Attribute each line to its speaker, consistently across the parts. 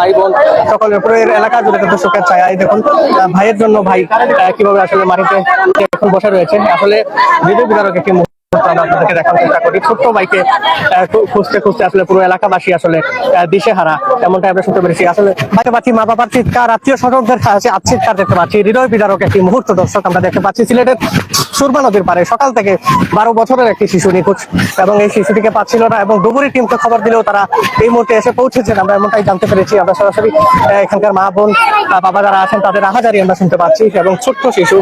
Speaker 1: ভাই বোন, সকলের পুরো এলাকা জুড়ে কিন্তু শোকের ছায়া এই দেখুন ভাইয়ের জন্য ভাই কীভাবে আসলে মাটিতে এখন বসে রয়েছে। আসলে হৃদয় বিদারক একটি আপনাদেরকে দেখার চেষ্টা করি। ছোট্ট খুঁজতে খুঁজতে আসলে পুরো এলাকাবাসী আসলে দিশেহারা এমনটা আমরা শুনতে পেরেছি। আসলে দেখতে পাচ্ছি মা বাবার চিৎকার আত্মীয় স্বজনদের কাছে দেখতে পাচ্ছি। হৃদয় বিদারক একটি মুহূর্ত দর্শক আমরা দেখতে পাচ্ছি। সিলেটের সুরমা নদীর পারে। সকাল থেকে বারো বছরের একটি শিশু নিখোঁজ এবং এই শিশুটিকে পাচ্ছিল না এবং ডুবুরি টিমকে খবর দিলেও তারা এই মুহূর্তে এসে পৌঁছেছেন। আমরা এমনটাই জানতে পেরেছি। আমরা সরাসরি এখানকার মা বোন বাবা যারা আছেন তাদের আহাজারি আমরা শুনতে পাচ্ছি এবং ছোট্ট শিশু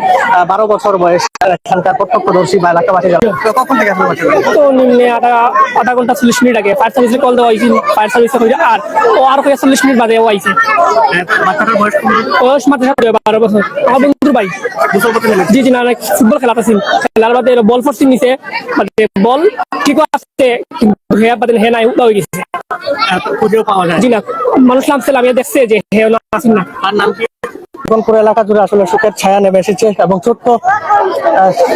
Speaker 1: বারো বছর বয়স এখানকার প্রত্যক্ষদর্শী বা এলাকাবাসী তো কখন থেকে?
Speaker 2: তো নিম্নে আধা আধা ঘণ্টা চল্লিশ মিনিট আগে ফায়ার সার্ভিসে কল দেওয়া হয়েছে ফায়ার সার্ভিসে হয়েছে আর ও আর কয়েক চল্লিশ মিনিট বাদে ও আইছে।
Speaker 1: বাচ্চাটার বয়স
Speaker 2: মাত্র বারো বছর। আমার বন্ধুর ভাই। জি জি না ফুটবল খেলা খেলার বাদে বল ফোর্সিং নিছে মানে বল ঠিক আছে কিন্তু হে বাদে হে নাই উঠা হয়ে গেছে।
Speaker 1: খুঁজেও পাওয়া যায়।
Speaker 2: জি না মানুষ নামছিল আমি দেখছে যে হে না আসেন না।
Speaker 1: তার নাম কি? এখন পুরো এলাকা জুড়ে আসলে শোকের ছায়া নেমে এসেছে এবং ছোট্ট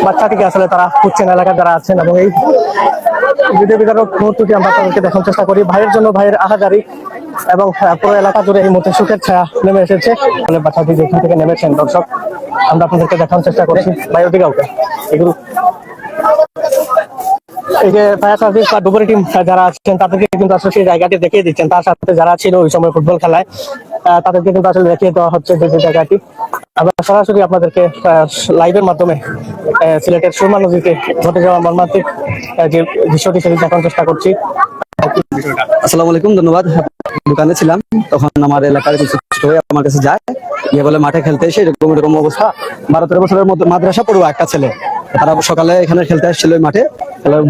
Speaker 1: বাচ্চাটিকে আসলে তারা খুঁজছেন এলাকা যারা আছেন এবং এই ভিডিও বিধারক মুহূর্তটি আমরা তাদেরকে দেখার চেষ্টা করি। ভাইয়ের জন্য ভাইয়ের আহাজারি এবং পুরো এলাকা জুড়ে এই মুহূর্তে সুখের ছায়া নেমে এসেছে। ফলে বাচ্চাটি যেখান থেকে নেমেছেন, দর্শক, আমরা আপনাদেরকে দেখানোর চেষ্টা করছি। ভাই ওদিকে এগুলো এই যে ফায়ার সার্ভিস বা ডুবুরি টিম যারা আছেন, তাদেরকে কিন্তু আসলে সেই জায়গাটি দেখিয়ে দিচ্ছেন। তার সাথে যারা ছিল ওই সময় ফুটবল খেলায় তাদেরকে কিন্তু আসলে দেখিয়ে দেওয়া হচ্ছে যে জায়গাটি। আমরা সরাসরি আপনাদেরকে লাইভের মাধ্যমে সিলেটের সুরমা নদীতে ঘটে যাওয়া মর্মান্তিক যে দৃশ্যটি সেটি দেখানোর চেষ্টা করছি।
Speaker 3: আসসালামু আলাইকুম, ধন্যবাদ। দোকানে ছিলাম, তখন আমার এলাকার কিছু ভাই আমার কাছে যায়। গিয়ে বলে, মাঠে খেলতে এসে এরকম এরকম অবস্থা। বারো তেরো বছরের মধ্যে মাদ্রাসা পড়ুয়া একটা ছেলে। তারা সকালে এখানে খেলতে আসছিল মাঠে।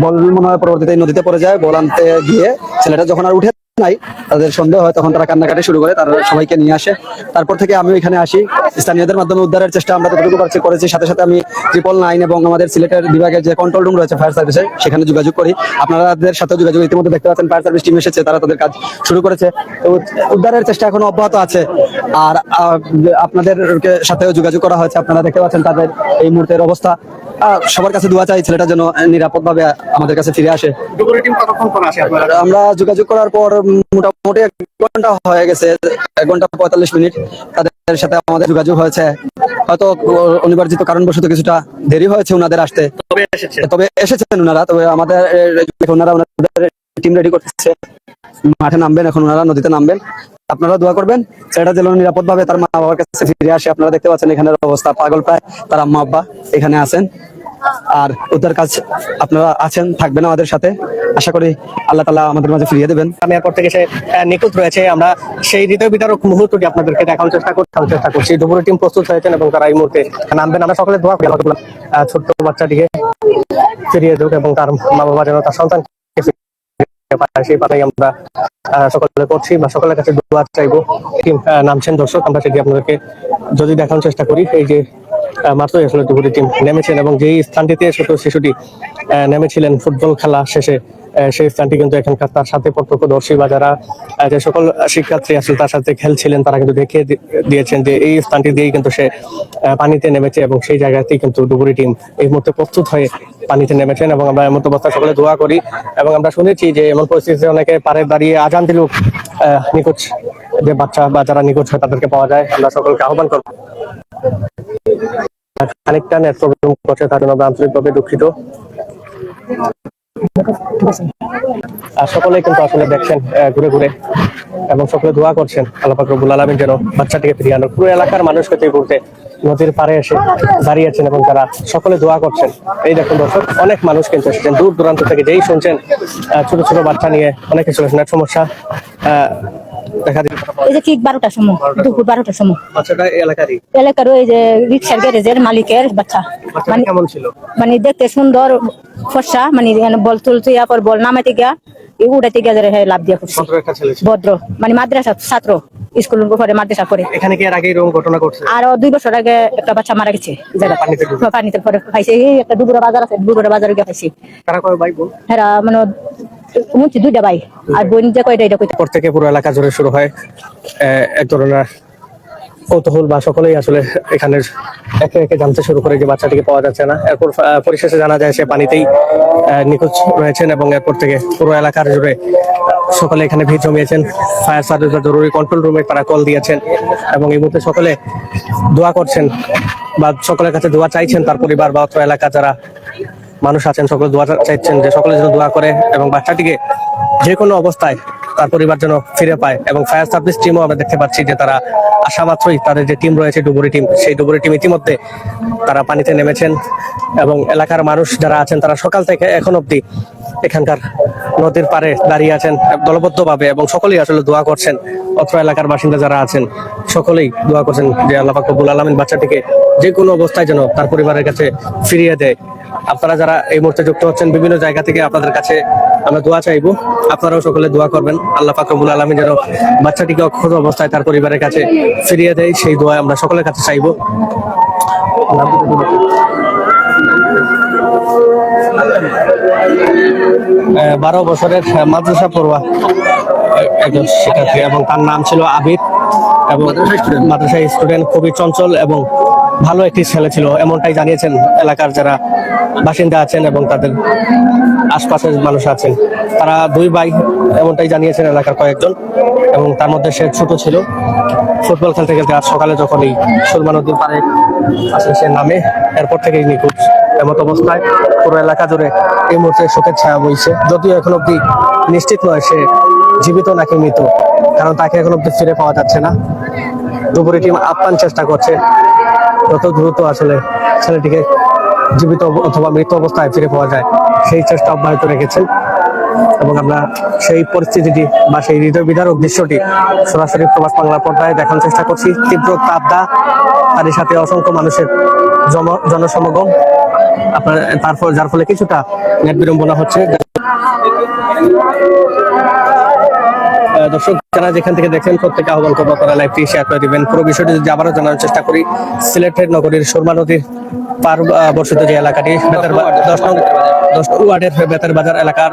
Speaker 3: বল মনে হয় পরবর্তীতে নদীতে পড়ে যায়, বল আনতে গিয়ে ছেলেটা যখন আর উঠে নাই তাদের সন্দেহ হয় তখন তারা কান্নাকাটি শুরু করে তারা সবাইকে নিয়ে আসে। তারপর থেকে আমি এখানে আসি। স্থানীয়দের মাধ্যমে উদ্ধারের চেষ্টা আমরা যতটুকু পারছি করেছি। সাথে সাথে আমি ট্রিপল নাইন এবং আমাদের সিলেটের বিভাগের যে কন্ট্রোল রুম রয়েছে ফায়ার সার্ভিসের সেখানে যোগাযোগ করি। আপনাদের সাথে যোগাযোগ ইতিমধ্যে দেখতে পাচ্ছেন ফায়ার সার্ভিস টিম এসেছে তারা তাদের কাজ শুরু করেছে। তো উদ্ধারের চেষ্টা এখনও অব্যাহত আছে। আর আপনাদের সাথেও যোগাযোগ করা হয়েছে আপনারা দেখতে পাচ্ছেন তাদের এই মুহূর্তের অবস্থা। সবার কাছে দোয়া চাই ছেলেটা যেন নিরাপদভাবে আমাদের কাছে ফিরে আসে
Speaker 1: আপনারা?
Speaker 3: আমরা যোগাযোগ করার পর মোটামুটি এক ঘণ্টা হয়ে গেছে এক ঘণ্টা পঁয়তাল্লিশ মিনিট তাদের সাথে আমাদের যোগাযোগ হয়েছে। হয়তো অনিবার্জিত কারণবশত কিছুটা দেরি হয়েছে ওনাদের আসতে।
Speaker 1: তবে
Speaker 3: এসেছেন ওনারা তবে আমাদের ওনারা ওনাদের টিম রেডি করতেছে। মাঠে নামবেন এখন ওনারা নদীতে নামবেন। আপনারা দোয়া করবেন ছেলেটা যেন নিরাপদ ভাবে তার মা বাবার কাছে ফিরে আসে। আপনারা দেখতে পাচ্ছেন এখানের অবস্থা পাগল প্রায় তার আম্মা আব্বা এখানে আছেন। আর উদ্ধার কাজ আপনারা আছেন, থাকবেন আমাদের সাথে। আশা করি আল্লাহ তালা আমাদের মাঝে ফিরিয়ে দেবেন।
Speaker 1: আমি এরপর থেকে সে নিখুঁত রয়েছে। আমরা সেই হৃদয় বিতারক মুহূর্তটি আপনাদেরকে দেখানোর চেষ্টা করতে চেষ্টা করছি। ডুবুরি টিম প্রস্তুত হয়েছেন এবং তারা এই মুহূর্তে নামবেন। আমরা সকলে দোয়া করি ছোট্ট বাচ্চাটিকে ফিরিয়ে দেব এবং তার মা বাবা যেন তার সন্তান সেই পাতাই আমরা সকলে করছি বা সকলের কাছে দোয়া চাইব। নামছেন দর্শক, আমরা সেটি আপনাদেরকে যদি দেখানোর চেষ্টা করি। এই যে মাত্রই আসলে টিম নেমেছেন এবং যেই স্থানটিতে ছোট শিশুটি নেমেছিলেন ফুটবল খেলা শেষে সেই স্থানটি কিন্তু এখানকার তার সাথে প্রত্যক্ষদর্শী বা যারা যে সকল শিক্ষার্থী আসলে তার সাথে খেলছিলেন, তারা কিন্তু দেখিয়ে দিয়েছেন যে এই স্থানটি দিয়েই কিন্তু সে পানিতে নেমেছে এবং সেই জায়গাতেই কিন্তু ডুবুরি টিম এই মুহূর্তে প্রস্তুত হয়ে পানিতে নেমেছেন এবং আমরা এমন অবস্থায় সকলে দোয়া করি এবং আমরা শুনেছি যে এমন পরিস্থিতিতে অনেকে পারে দাঁড়িয়ে আজান দিলেও নিখোঁজ যে বাচ্চা বা যারা নিখোঁজ হয় তাদেরকে পাওয়া যায়। আমরা সকলকে আহ্বান করব। খানিকটা নেট প্রবলেম করছে, তার জন্য আন্তরিকভাবে দুঃখিত। আর সকলে কিন্তু আসলে দেখছেন ঘুরে ঘুরে এবং সকলে করছেন রব্বুল যেন বাচ্চাটিকে ফিরিয়ে আনো পুরো এলাকার মানুষ কিন্তু মুহূর্তে নদীর পাড়ে এসে দাঁড়িয়েছেন এবং তারা সকলে দোয়া করছেন। এই দেখুন দর্শক, অনেক মানুষ কিন্তু এসেছেন। দূর দূরান্ত থেকে যেই শুনছেন ছোট ছোট বাচ্চা নিয়ে অনেক কিছু নেট সমস্যা
Speaker 4: এই যে ঠিক বারোটার সময় দুপুর বারোটার সময়।
Speaker 1: এলাকারই?
Speaker 4: এলাকার ওই যে রিক্সার গ্যারেজের মালিকের বাচ্চা। মানে
Speaker 1: কেমন ছিল?
Speaker 4: মানে দেখতে সুন্দর ফর্সা মানে বল তুলতে পর বল নামাইতে গিয়া উড়াইতে গিয়া হ্যাঁ লাভ দিয়া
Speaker 1: ভদ্র
Speaker 4: মানে মাদ্রাসা ছাত্র স্কুল পরে মাদ্রাসা পড়ে
Speaker 1: এখানে কি এর আগে এরকম ঘটনা করছে
Speaker 4: আর দুই বছর আগে একটা বাচ্চা মারা গেছে এই জায়গায়।
Speaker 1: পানিতে
Speaker 4: পানিতে পরে পাইছে এই একটা দুপুরা বাজার আছে দুপুরা বাজারে গিয়ে পাইছি
Speaker 1: তারা কয় ভাই
Speaker 4: মানে মুছি দুইটা আর বোন যে কয়টা, এটা কইতে
Speaker 1: পর এলাকা জুড়ে শুরু হয় এক ধরনের কৌতূহল বা সকলেই আসলে এখানে একে একে জানতে শুরু করে যে বাচ্চাটিকে পাওয়া যাচ্ছে না। এরপর পরিশেষে জানা যায় সে পানিতেই নিখোঁজ রয়েছেন এবং এরপর থেকে পুরো এলাকার জুড়ে সকলে এখানে ভিড় জমিয়েছেন। ফায়ার সার্ভিস বা জরুরি কন্ট্রোল রুমে তারা কল দিয়েছেন এবং এই মুহূর্তে সকলে দোয়া করছেন বা সকলের কাছে দোয়া চাইছেন তার পরিবার বা অত্র এলাকা যারা মানুষ আছেন, সকলে দোয়া চাইছেন যে সকলে যেন দোয়া করে এবং বাচ্চাটিকে যে কোনো অবস্থায় তার পরিবার যেন ফিরে পায় এবং ফায়ার সার্ভিস টিমও আমরা দেখতে পাচ্ছি যে তারা আসা মাত্রই তাদের যে টিম রয়েছে, ডুবুরি টিম সেই ডুবুরি টিম ইতিমধ্যে তারা পানিতে নেমেছেন এবং এলাকার মানুষ যারা আছেন তারা সকাল থেকে এখন অবধি এখানকার নদীর পাড়ে দাঁড়িয়ে আছেন দলবদ্ধভাবে এবং সকলেই আসলে দোয়া করছেন। অত্র এলাকার বাসিন্দা যারা আছেন, সকলেই দোয়া করছেন যে আল্লাহ পাকবুল আলমিন বাচ্চাটিকে যে কোনো অবস্থায় যেন তার পরিবারের কাছে ফিরিয়ে দেয়। আপনারা যারা এই মুহূর্তে যুক্ত হচ্ছেন বিভিন্ন জায়গা থেকে আপনাদের কাছে আমরা দোয়া চাইব। আপনারাও সকলে দোয়া করবেন। আল্লাহ ফাকরুল আলমী যেন বাচ্চাটিকে অক্ষত অবস্থায় তার পরিবারের কাছে ফিরিয়ে দেয়, সেই দোয়া আমরা সকলের কাছে চাইব। বারো বছরের মাদ্রাসা পড়ুয়া একজন শিক্ষার্থী এবং তার নাম ছিল আবির এবং মাদ্রাসা স্টুডেন্ট খুবই চঞ্চল এবং ভালো একটি ছেলে ছিল। এমনটাই জানিয়েছেন এলাকার যারা বাসিন্দা আছেন এবং তাদের আশপাশের মানুষ আছেন। তারা দুই ভাই এমনটাই জানিয়েছেন এলাকার কয়েকজন এবং তার মধ্যে সে ছোট ছিল। ফুটবল খেলতে খেলতে আজ সকালে যখন এই সুরমা নদীর পাড়ে আসে সে নামে এরপর থেকেই নিখোঁজ। এমত অবস্থায় পুরো এলাকা জুড়ে এই মুহূর্তে শোকের ছায়া বইছে। যদিও এখন অব্দি নিশ্চিত নয় সে জীবিত নাকি মৃত, কারণ তাকে এখন অব্দি ফিরে পাওয়া যাচ্ছে না। দুপুরে টিম আপ্রাণ চেষ্টা করছে, যত দ্রুত আসলে ছেলেটিকে জীবিত অথবা মৃত অবস্থায় ফিরে পাওয়া যায়, সেই চেষ্টা অব্যাহত রেখেছেন। এবং আমরা সেই পরিস্থিতিটি বা সেই হৃদয় বিদারক দৃশ্যটি সরাসরি প্রবাস বাংলা পর্দায় দেখানোর চেষ্টা করছি। তীব্র তাপদা, তারই সাথে অসংখ্য মানুষের জনসমাগম আপনার, তারপর যার ফলে কিছুটা নেট বিড়ম্বনা হচ্ছে। দর্শক, যারা যেখান থেকে দেখছেন, প্রত্যেকে আহ্বান করব আপনারা লাইভটি শেয়ার করে দিবেন। পুরো বিষয়টি যদি আবারও জানার চেষ্টা করি, সিলেটের নগরীর সুরমা নদীর পার বর্ষিত যে এলাকাটি, বেতার দশ নং, দশ ওয়ার্ডের বেতার বাজার এলাকার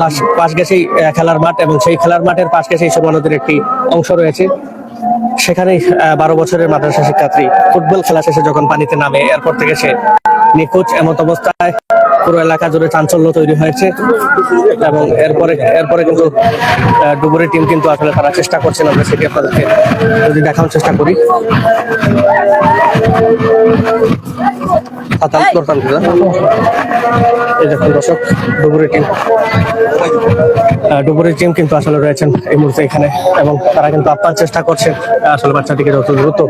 Speaker 1: পাশ পাশ গেছেই খেলার মাঠ এবং সেই খেলার মাঠের পাশ গেছেই সুরমা নদীর একটি অংশ রয়েছে। সেখানেই বারো বছরের মাদ্রাসা শিক্ষার্থী ফুটবল খেলা শেষে যখন পানিতে নামে এরপর থেকে সে নিখোঁজ এমত অবস্থায় পুরো এলাকা জুড়ে চাঞ্চল্য তৈরি হয়েছে এবং এরপরে এরপরে কিন্তু ডুবুরি টিম কিন্তু আসলে তারা চেষ্টা করছেন আমরা সেটি আপনাদেরকে যদি দেখানোর চেষ্টা করি। করতাম এই। দেখুন দর্শক ডুবুরি টিম। ডুবুরি টিম কিন্তু আসলে রয়েছেন এই মুহূর্তে এখানে এবং তারা কিন্তু আপ্রাণ চেষ্টা করছেন আসলে বাচ্চাটিকে যত দ্রুত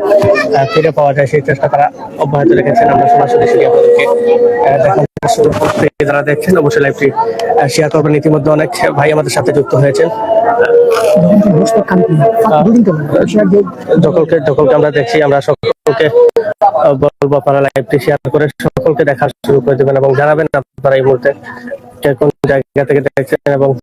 Speaker 1: ফিরে পাওয়া যায় সেই চেষ্টা তারা অব্যাহত রেখেছেন। আমরা সরাসরি সেটি আপনাদেরকে। যারা দেখছেন, অবশ্যই লাইভটি শেয়ার করবেন। ইতিমধ্যে অনেক ভাই আমাদের সাথে যুক্ত হয়েছেন। সকলকে সকলকে আমরা দেখছি, আমরা সকলকে বলব আপনারা লাইভটি শেয়ার করে সকলকে দেখা শুরু করে দেবেন এবং জানাবেন আপনারা এই মুহূর্তে কোন জায়গা থেকে দেখছেন এবং